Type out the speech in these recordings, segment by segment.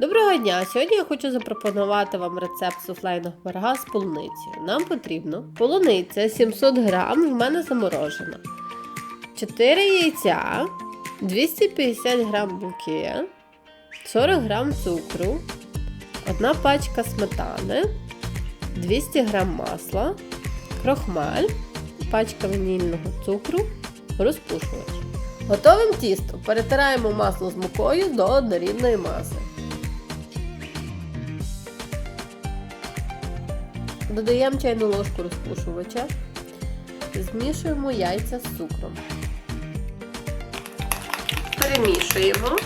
Доброго дня! Сьогодні я хочу запропонувати вам рецепт суфлейного пирога з полуницею. Нам потрібно полуниця 700 грам, в мене заморожена, 4 яйця, 250 грам муки, 40 грам цукру, 1 пачка сметани, 200 грам масла, крохмаль, пачка ванільного цукру, розпушувач. Готовим тісто. Перетираємо масло з мукою до однорідної маси. Додаємо чайну ложку розпушувача, змішуємо яйця з цукром. Перемішуємо.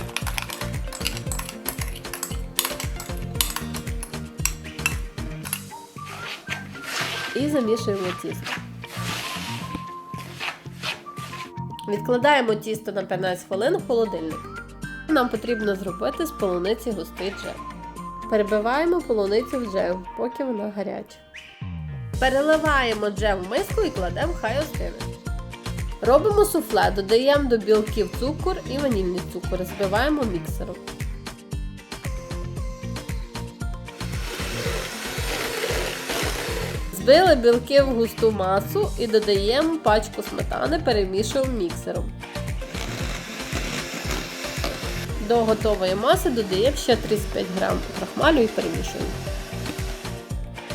І замішуємо тісто. Відкладаємо тісто на 15 хвилин в холодильник. Нам потрібно зробити з полуниці густий джем. Перебиваємо полуницю в джем, поки вона гаряча. Переливаємо джем в миску і кладемо хай остине. Робимо суфле, додаємо до білків цукор і ванільний цукор, збиваємо міксером. Збили білки в густу масу і додаємо пачку сметани, перемішуємо міксером. До готової маси додаємо ще 35 г крахмалю і перемішуємо.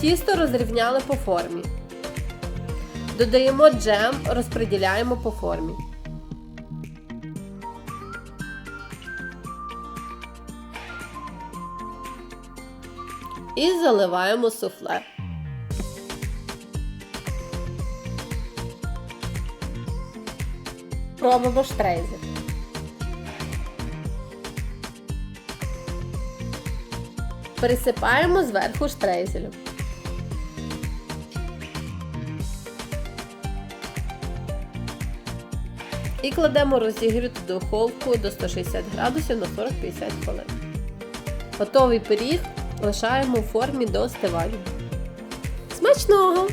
Тісто розрівняли по формі. Додаємо джем, розподіляємо по формі. І заливаємо суфле. Робимо штрейзи. Присипаємо зверху штрейзелем. І кладемо розігріту духовку до 160 градусів на 40-50 хвилин. Готовий пиріг лишаємо у формі до остивання. Смачного!